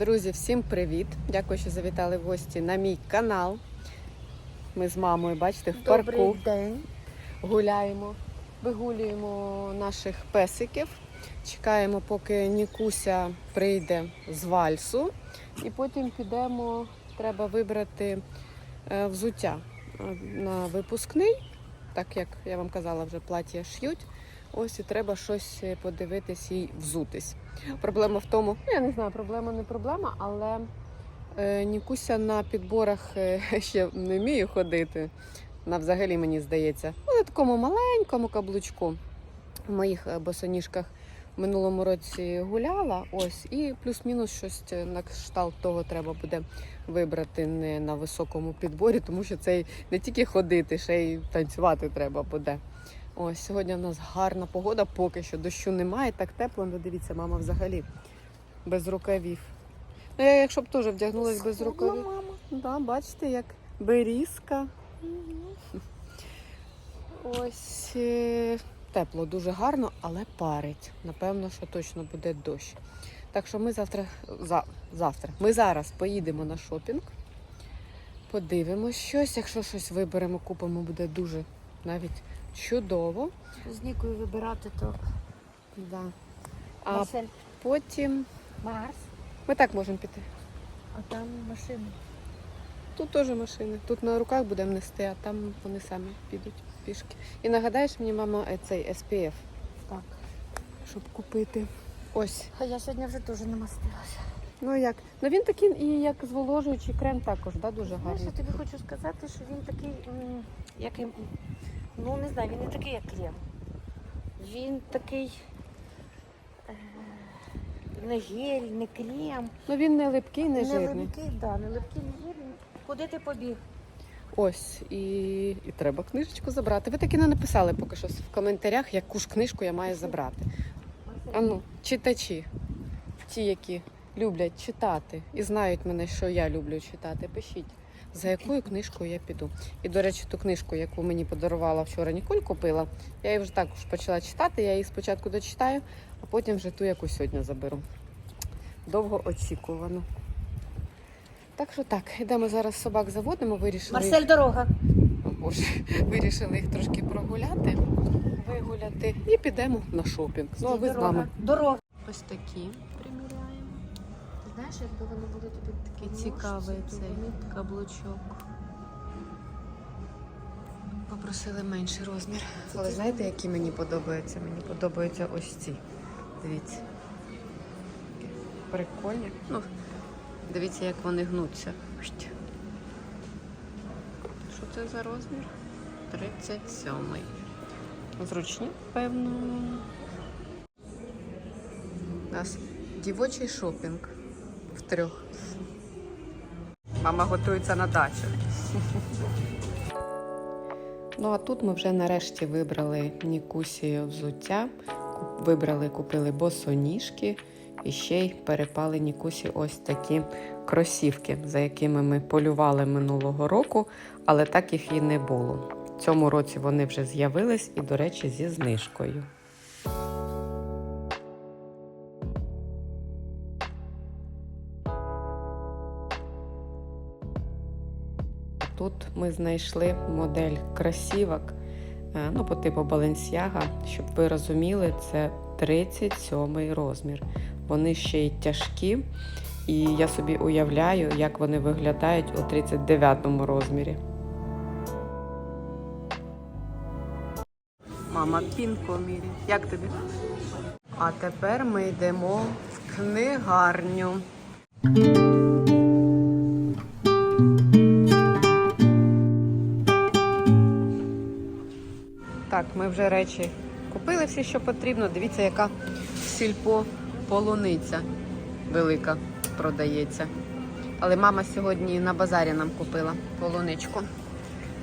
Друзі, всім привіт! Дякую, що завітали в гості на мій канал. Ми з мамою, бачите, в парку день. гуляємо, вигулюємо наших песиків. Чекаємо, поки Нікуся прийде з вальсу, і потім підемо. Треба вибрати е, взуття е, на випускний, так як я вам казала, вже плаття ш'ють. Ось і треба щось е, подивитись і взутись. Проблема в тому, ну я не знаю, проблема не проблема, але е, Нікуся на підборах е, ще не вміє ходити. Вона взагалі мені здається. Ну, на такому маленькому каблучку в моїх е, босоніжках в минулому році гуляла. Ось, і плюс-мінус щось на кшталт того треба буде вибрати не на високому підборі, тому що це не тільки ходити, ще й танцювати треба буде. Ось сьогодні у нас гарна погода, поки що дощу немає, так тепло. Ну, дивіться, мама взагалі без рукавів. Ну, я якщо б теж вдягнулась без рукавів. мама. Да, бачите, як берізка. Ось е, тепло, дуже гарно, але парить. Напевно, що точно буде дощ. Так що ми завтра, за, завтра, ми зараз поїдемо на шопінг, подивимось щось. Якщо щось виберемо, купимо, буде дуже навіть чудово. З Нікою вибирати то Да. А Марсель потім Марс, ми так можемо піти. а там машина. Тут теж машини. Тут на руках будемо нести, а там вони самі підуть пішки. І нагадаєш мені, мама, е, цей SPF, Так. щоб купити. Ось. А я сьогодні вже теж намастилася. Ну як? Ну він такий, і як зволожуючий крем також, да, дуже Знаєш, я тобі хочу сказати, що він такий, м, як і- ну не знаю, він не такий, як крем. Він такий е, не гель, не крем, Ну він не липкий, не не жирний. липкий, да, не липкий, не жирний. Куди ти побіг? Ось. І, і треба книжечку забрати. Ви таки не написали поки що в коментарях, яку ж книжку я маю забрати. А ну, читачі, ті, які люблять читати і знають мене, що я люблю читати, пишіть, за якою книжкою я піду. І, до речі, ту книжку, яку мені подарувала вчора Ніколь купила, я її вже також почала читати. Я її спочатку дочитаю, а потім вже ту, яку сьогодні заберу. Довго очікувано. Так що так, йдемо зараз собак заводимо, вирішили. Марсель дорога. О, Боже, вирішили їх трошки прогуляти, вигуляти і підемо на шопінг. Ну, а ви з дорога. нами. Дорога. Ось такі знаєш, якби вони були тобі такі Такий цікавий цей каблучок. Попросили менший розмір. Але знаєте, які мені подобаються? Мені подобаються ось ці. Дивіться. Прикольні. Ну, дивіться, як вони гнуться. Шть. Що це за розмір? 37. Зручні, певно. У нас дівочий шопінг трьох. Мама готується на дачу. Ну а тут ми вже нарешті вибрали Нікусі взуття, вибрали, купили босоніжки і ще й перепали Нікусі ось такі кросівки, за якими ми полювали минулого року, але так їх і не було. В цьому році вони вже з'явились і, до речі, зі знижкою. Тут ми знайшли модель кросівок, е, ну, по типу Balenciaga, щоб ви розуміли, це 37 розмір. Вони ще й тяжкі, і я собі уявляю, як вони виглядають у 39 розмірі. Мама пінко мірі. Як тобі? А тепер ми йдемо в книгарню. Так, ми вже речі купили всі, що потрібно. Дивіться, яка сільпо полуниця велика продається. Але мама сьогодні на базарі нам купила полуничку.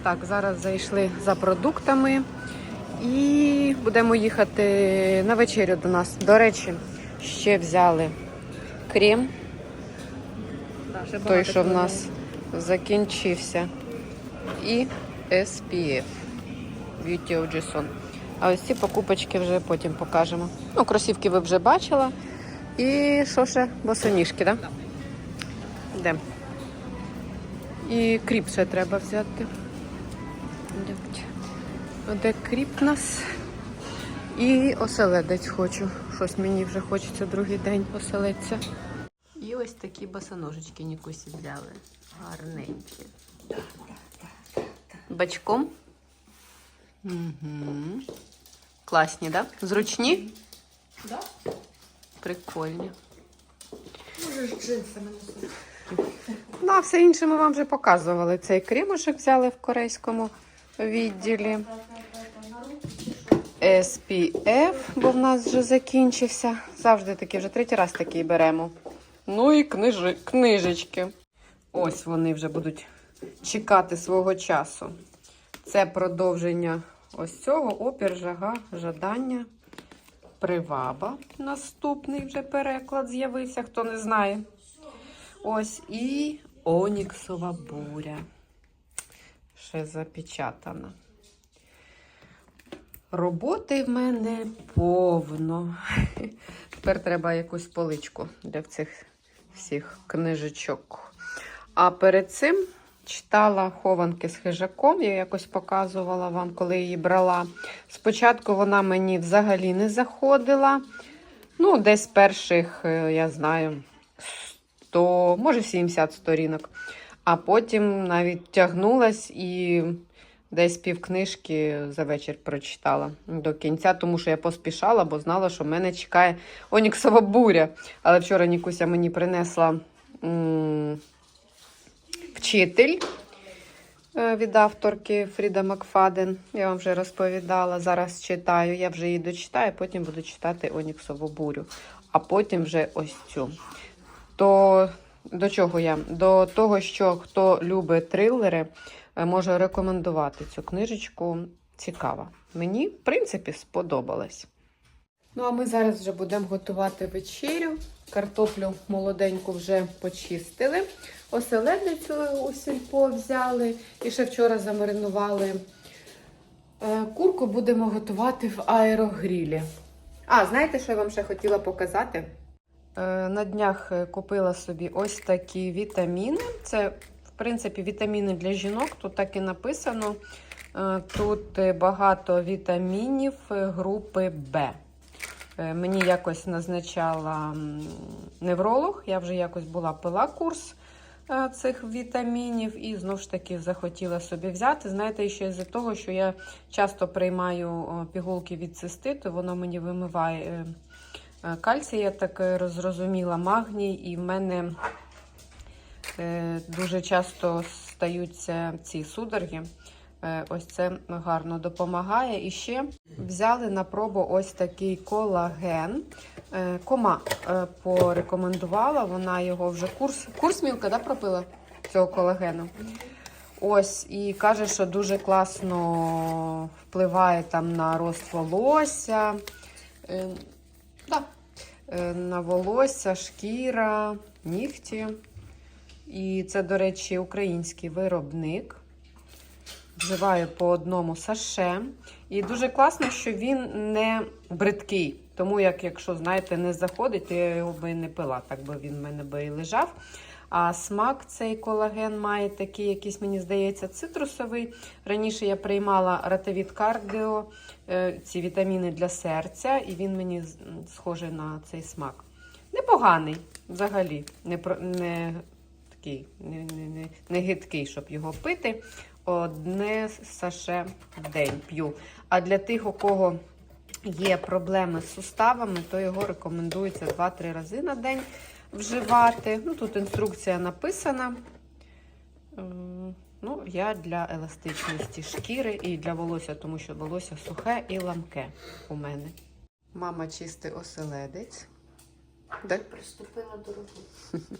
Так, зараз зайшли за продуктами і будемо їхати на вечерю до нас. До речі, ще взяли крем, той, що в нас закінчився, і SPF. Beauty of Jason. А ось ці покупочки вже потім покажемо. Ну, кросівки ви вже бачила. І що ще? Босоніжки, так? Да? Де? І кріп ще треба взяти. Де кріп нас? І оселедець хочу. Щось мені вже хочеться другий день оселедця. І ось такі босоножечки Нікусі взяли. Гарненькі. Бачком. Угу. Класні, так? Да? Зручні? Да? Прикольні. Можеш джинсами носити. Ну, а все інше ми вам вже показували. Цей кремушек взяли в корейському відділі. SPF, бо в нас вже закінчився. Завжди такий, вже третій раз такий беремо. Ну і книжи, книжечки. Ось вони вже будуть чекати свого часу. Це продовження ось цього опір, жага, жадання, приваба. Наступний вже переклад з'явився, хто не знає. Ось і Оніксова буря. Ще запечатана. Роботи в мене повно. Тепер треба якусь поличку для цих всіх книжечок. А перед цим читала хованки з хижаком. Я якось показувала вам, коли її брала. Спочатку вона мені взагалі не заходила. Ну, десь перших, е, я знаю, 100, може 70 сторінок. А потім навіть тягнулась і десь півкнижки за вечір прочитала до кінця, тому що я поспішала, бо знала, що мене чекає Оніксова буря. Але вчора Нікуся мені принесла вчитель е, від авторки Фріда Макфаден. Я вам вже розповідала. Зараз читаю. Я вже її дочитаю, потім буду читати Оніксову бурю. А потім вже ось цю. То до чого я? До того, що хто любить трилери, е, можу рекомендувати цю книжечку. Цікава. Мені, в принципі, сподобалась. Ну, а ми зараз вже будемо готувати вечерю. Картоплю молоденьку вже почистили. Оселедницю у сільпо взяли. І ще вчора замаринували. Е, Курку будемо готувати в аерогрілі. А, знаєте, що я вам ще хотіла показати? Е, На днях е, купила собі ось такі вітаміни. Це, в принципі, вітаміни для жінок. Тут так і написано. Тут багато вітамінів групи Б. Е, Мені якось назначала невролог. Я вже якось була пила курс е, цих вітамінів і знову ж таки захотіла собі взяти. Знаєте, ще з-за того, що я часто приймаю пігулки від циститу, воно мені вимиває е, кальцій, я так е, зрозуміла, магній, і в мене дуже часто стаються ці судороги. Е, Ось це гарно допомагає. І ще взяли на пробу ось такий колаген. Е, Кома е, порекомендувала, вона його вже курс. Курс мілка да, пропила цього колагену. Ось, і каже, що дуже класно впливає там на рост волосся. Да, на волосся, шкіра, нігті. І це, до речі, український виробник. Вживаю по одному саше. І дуже класно, що він не бридкий. Тому як, якщо, знаєте, не заходить, то я його би не пила, так би він в мене би і лежав. А смак цей колаген має такий, якийсь, мені здається, цитрусовий. Раніше я приймала ратовід кардіо, е, ці вітаміни для серця, і він мені схожий на цей смак. Непоганий взагалі, не, не такий, не, не, не, не гидкий, щоб його пити. Одне саше в день п'ю. А для тих, у кого є проблеми з суставами, то його рекомендується 2-3 рази на день вживати. Ну, тут інструкція написана. Ем, Ну, я для еластичності шкіри і для волосся, тому що волосся сухе і ламке у мене. Мама чистить оселедець. Приступила до роботи.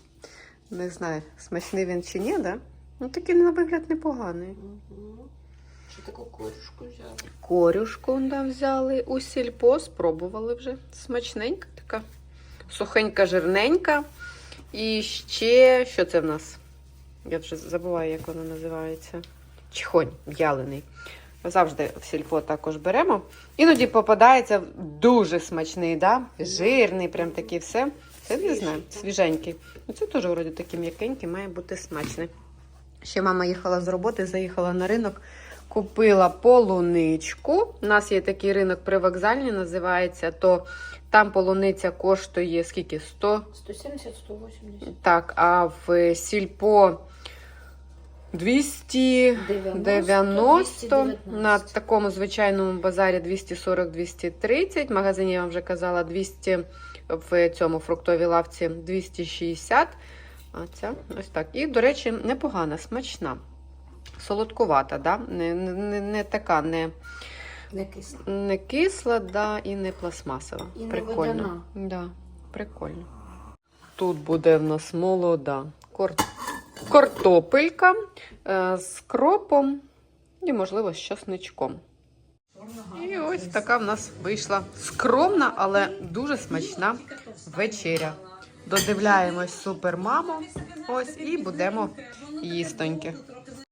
Не знаю, смачний він чи ні, да? Ну такий на вигляд непоганий. Угу. Що таку корюшку взяла? Корюшку да, взяли у сільпо, спробували вже. Смачненька така. Сухенька, жирненька. І ще, що це в нас? Я вже забуваю, як воно називається. Чихонь в'ялений. Завжди в сільпо також беремо. Іноді попадається дуже смачний, да? жирний, прям такий все. Це не знаю, свіженький. Ну, Це теж вроді такий м'якенький, має бути смачний. Ще мама їхала з роботи, заїхала на ринок, купила полуничку. У нас є такий ринок при вокзальні, називається, то там полуниця коштує скільки? 100? 170-180. Так, а в сільпо 290, на такому звичайному базарі 240-230. В магазині я вам вже казала 200 в цьому фруктовій лавці 260. А ця ось так. І, до речі, непогана, смачна. Солодкувата, да? не, не, не, не така, не, Не кисло. не кисла, да, і не пластмасова. І не Прикольно. водяна. Да, прикольно. Тут буде в нас молода кор... картопелька е, з кропом і, можливо, з часничком. І ось така в нас вийшла скромна, але дуже смачна вечеря. Додивляємось супермаму. Ось і будемо їстоньки.